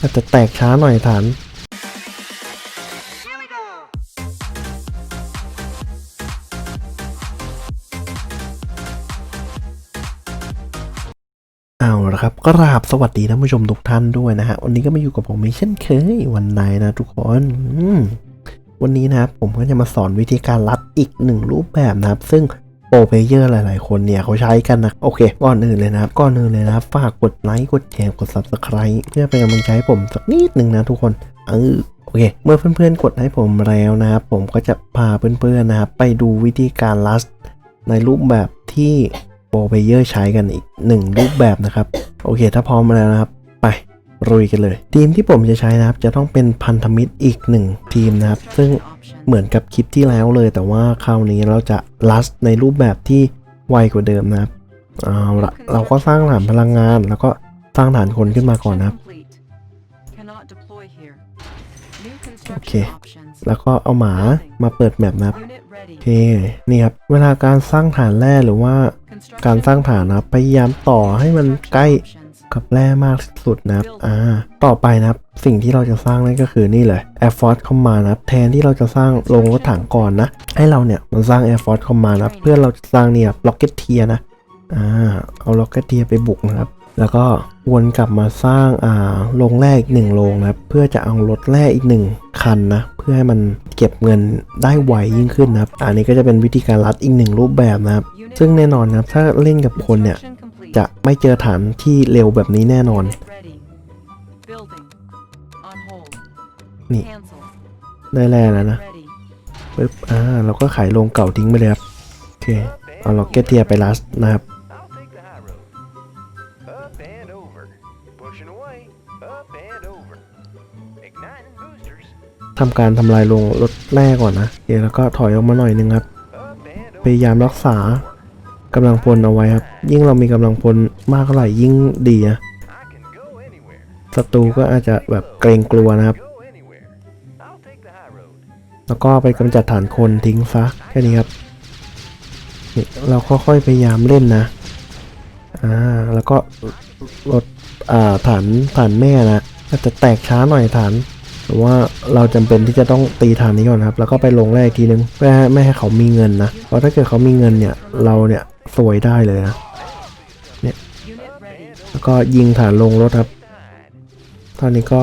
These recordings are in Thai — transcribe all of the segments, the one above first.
อาจจะแตกช้าหน่อยฐานเอาละครับ ก็ราบสวัสดีท่านผู้ชมทุกท่านด้วยนะฮะวันนี้ก็มาอยู่กับผมเช่นเคย วันไหนนะทุกคนวันนี้นะครับผมก็จะมาสอนวิธีการรัดอีกหนึ่งรูปแบบนะครับ ซึ่งโปรเพเยอร์หลาย ๆ คนเนี่ยเขาใช้กันนะ โอเค ก่อนอื่นเลยนะครับก่อนอื่นเลยนะฝากกดไลค์ กดแชร์กด subscribe เพื่อเป็นกำลังใจให้ผมสักนิดหนึ่งนะทุกคนเออโอเค เมื่อเพื่อน ๆ กดให้ผมแล้วนะครับ ผมก็จะพาเพื่อน ๆ นะครับไปดูวิธีการลัสในรูปแบบที่โปรเพเยอร์ใช้กันอีกหนึ่งรูปแบบนะครับโอเค ถ้าพร้อมแล้วนะครับรุยกันเลยทีมที่ผมจะใช้นะครับจะต้องเป็นพันธมิตรอีกหนึ่งทีมนะครับ ซึ่งเหมือนกับคลิปที่แล้วเลย แต่ว่าคราวนี้เราจะ ลัสในรูปแบบที่ไวกว่าเดิมนะครับเอาเราก็สร้างฐานพลังงาน แล้วก็สร้างฐานคนขึ้นมาก่อนนะครับโอเคแล้วก็เอาหมามาเปิดแมปนะครับโอเคนี่ครับเวลาการสร้างฐานแรกหรือว่า การสร้างฐานนะครับพยายามต่อให้มันใกล้กับแร่มากสุดนะครับ อ่า ต่อไปนะครับสิ่งที่เราจะสร้างนั่นก็คือนี่เลย Air Force Command นะครับ แทนที่เราจะสร้างลงรถถังก่อนนะ ให้เราเนี่ยมันสร้าง Air Force Command นะครับเพื่อเราจะสร้างเนี่ยล็อกเก็ตเทียนะ อ่า เอาล็อกเก็ตเทียไปบุกนะครับ แล้วก็วนกลับมาสร้างอ่าโรงแรกอีกหนึ่งโรงนะเพื่อจะเอารถแร่อีกหนึ่งคันนะ เพื่อให้มันเก็บเงินได้ไวยิ่งขึ้นนะครับอันนี้ก็จะเป็นวิธีการรัดอีกหนึ่งรูปแบบนะครับซึ่งแน่นอนนะถ้าเล่นกับคนเนี่ยจะไม่เจอฐานที่เร็วแบบนี้แน่นอน นี่ ได้แรล้วนะปึ๊บอ่า เราก็ขายโรงเก่าทิ้งไปเลยครับ โอเค เอาล็อกเก็ตเทียไปลัสนะครับ ทำการทำลายลงรถแรกก่อนนะเดี๋ยวแล้วก็ถอยออกมาหน่อยนึงครับ พยายามรักษากำลังพลเอาไว้ครับ ยิ่งเรามีกำลังพลมากเท่าไหร่ยิ่งดีนะศัตรูก็อาจจะแบบเกรงกลัวนะครับ แล้วก็ไปกำจัดฐานคนทิ้งซะแค่นี้ครับนี่เราค่อยๆพยายามเล่นนะ อ่า แล้วก็ลดอ่าฐานฐานแม่นะ อาจจะแตกช้าหน่อยฐานแต่ว่าเราจำเป็นที่จะต้องตีฐานนี้ก่อนครับ แล้วก็ไปลงแรกทีนึงไม่ให้ไม่ให้เขามีเงินนะเพราะถ้าเกิดเขามีเงินเนี่ย เราเนี่ยสวยได้เลยนะเนี่ยแล้วก็ยิงฐานลงรถครับตอนนี้ก็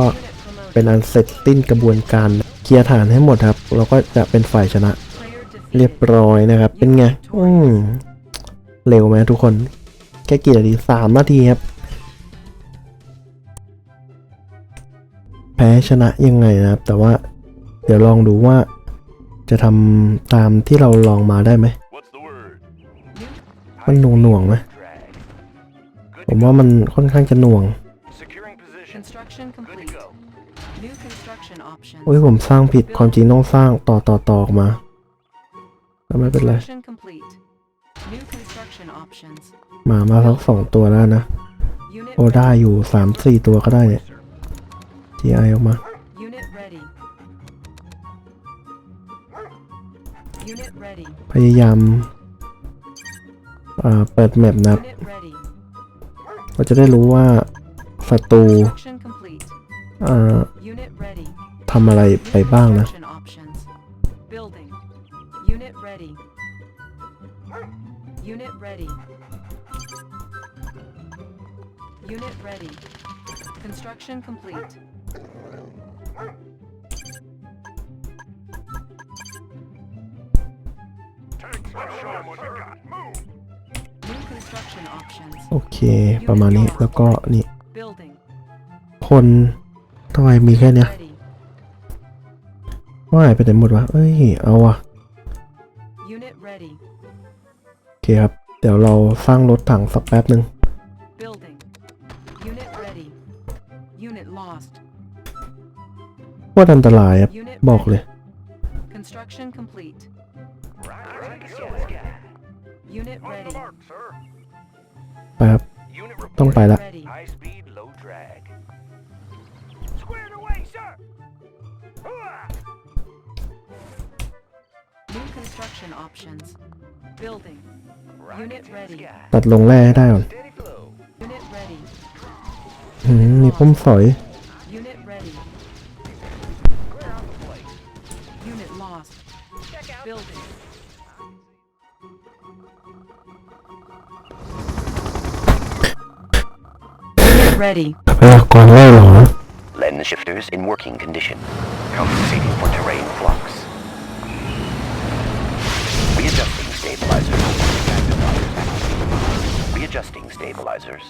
เป็นอันเสร็จติ้นกระบวนการเคลียร์ฐานให้หมดครับเราก็จะเป็นฝ่ายชนะเรียบร้อยนะครับ เป็นไงอืมเร็วไหมทุกคนแค่กี่นาทีสามนาทีครับแพ้ชนะยังไงนะครับ แต่ว่าเดี๋ยวลองดูว่าจะทำตามที่เราลองมาได้ไหมมันหน่วงหน่วงไหมผมว่ามันค่อนข้างจะหน่วง โอ้ยผมสร้างผิด ความจริงต้องสร้างต่อต่อต่อออมาแตไม่เป็นไรหมามาทั้งสองตัวแล้วนะ โอ้ได้อยู่สามสี่ตัวก็ได้เนี่ยีไอออกมา พยายามเปิดแมปนะัเราจะได้รู้ว่าศัตรูทำอะไรไปบ้างนะโอเค ประมาณนี้ แล้วก็นี่ คนทำไมมีแค่เนี้ยว่ายไปไหนหมดวะเอ้ย เอาวะโอเคครับ เดี๋ยวเราสร้างรถถังสักแป๊บหนึ่ง Unit lost. ว่าอันตรายครับ บอกเลยไปครับต้องไปละตัดลงแร่ได้ก่อนมีพุ่มสอย Ready. Lens shifters in working condition. Compensating for terrain flux. Readjusting stabilizers. Readjusting stabilizers.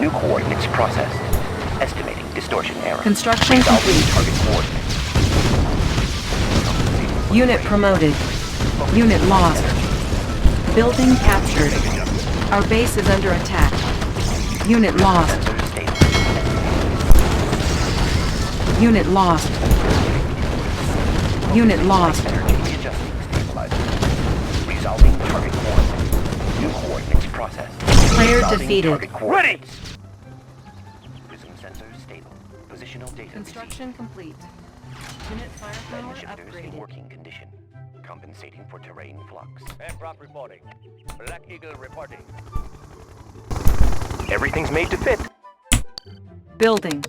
New coordinates processed. Estimating distortion error. Construction complete. Target coordinates. Unit promoted. Unit lost. Building captured. Our base is under attack. Unit lost. Unit lost. Unit lost. Resolving target coordinates. New coordinates process. Player defeated. Ready! Prism stable. Positional data. Construction complete. Unit firepower upgraded. in working condition. Compensating for terrain flux. Aircraft reporting. Black Eagle reporting. Everything's made to fit. Building.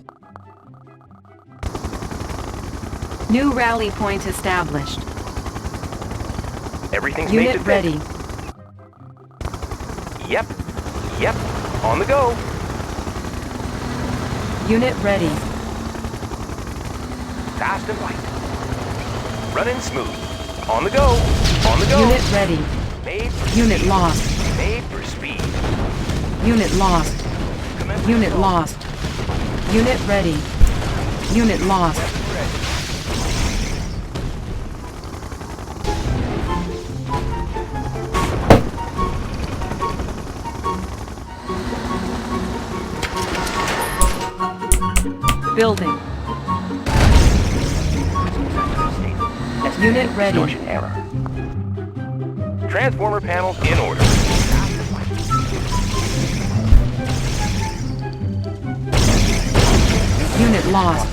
New rally point established. Everything's Unit made to fit. Unit ready. Yep. Yep. On the go. Unit ready. Fast and light. Running smooth. On the go. On the go. Unit ready. Unit speed. lost. Made for speed. Unit lost. Unit lost. Unit ready. Unit lost. Building. Unit ready. Distortion error. Transformer panels in order. Unit lost.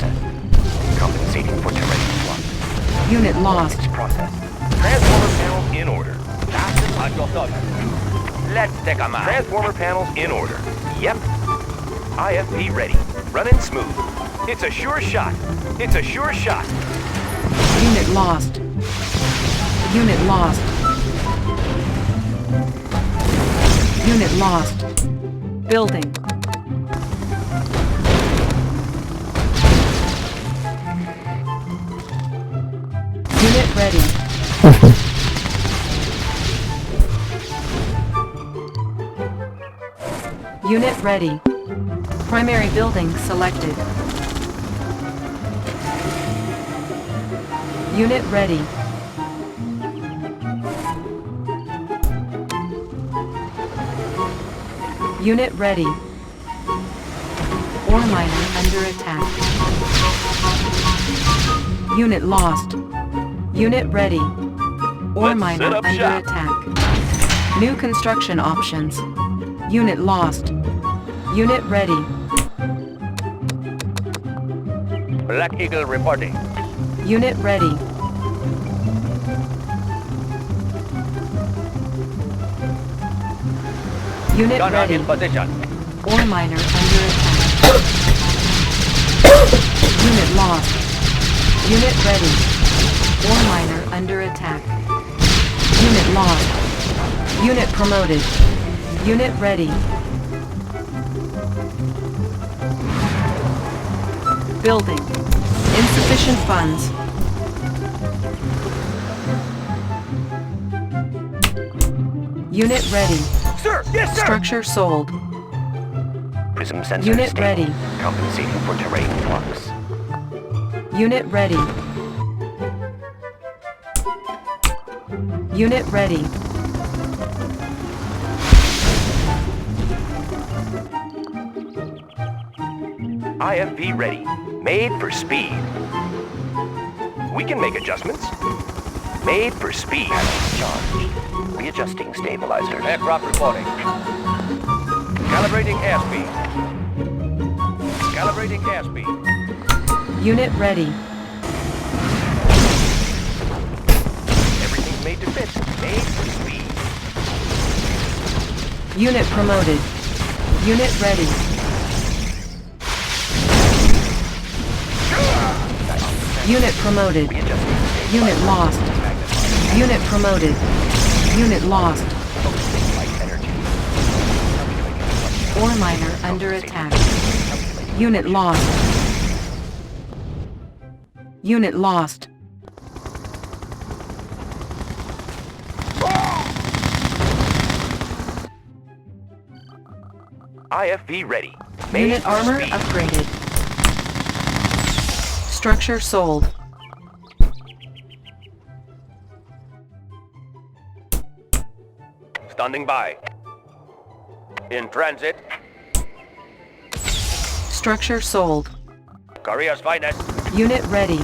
Compensating for terrain flux. Unit lost. Transformer panels in order. At your service. Let's take them out. Transformer panels in order. Yep. IFP ready. Running smooth. It's a sure shot. It's a sure shot. Unit lost. Unit lost. Unit lost. Building. Ready. Unit ready. Primary building selected. Unit ready. Unit ready. Ore miner under attack. Unit lost. Unit ready. Or Let's miner under shop. attack. New construction options. Unit lost. Unit ready. Black Eagle reporting. Unit ready. Unit Gun ready. In position. Ore miner under attack. Unit lost. Unit ready ore miner under attack. Unit lost. Unit promoted. Unit ready. Building. Insufficient funds. Unit ready. Sir, yes, sir. Structure sold. Prism sensor Unit stable. ready. Compensating for terrain flux. Unit ready. Unit ready. IFV ready. Made for speed. We can make adjustments. Made for speed. Charge. Readjusting stabilizer. Aircraft reporting. Calibrating airspeed. Calibrating airspeed. Unit ready. Made speed. Unit promoted. Unit ready. Unit promoted. Unit lost. Unit promoted. Unit lost. Ore miner under attack. Unit lost. Unit lost. IFV ready. Made Unit armor speed. upgraded. Structure sold. Standing by. In transit. Structure sold. Korea's finest. Unit ready.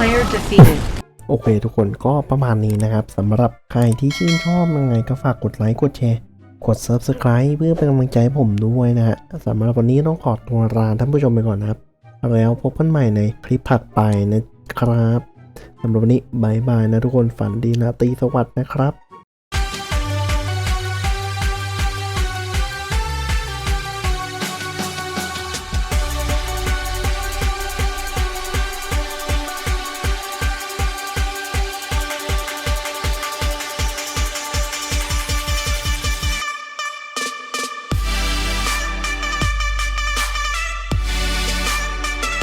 Player defeated. โอเค ทุกคนก็ประมาณนี้นะครับสำหรับใครที่ชื่นชอบยังไงก็ฝากกดไลค์กดแชร์ กด Subscribe เพื่อเป็นกำลังใจให้ผมด้วยนะฮะสำหรับวันนี้ต้องขอตัวลาท่านผู้ชมไปก่อนนะครับ แล้วพบกันใหม่ในคลิปถัดไปนะครับสำหรับวันนี้บายบายนะทุกคน ฝันดีนะ ตีสวัสดีนะครับ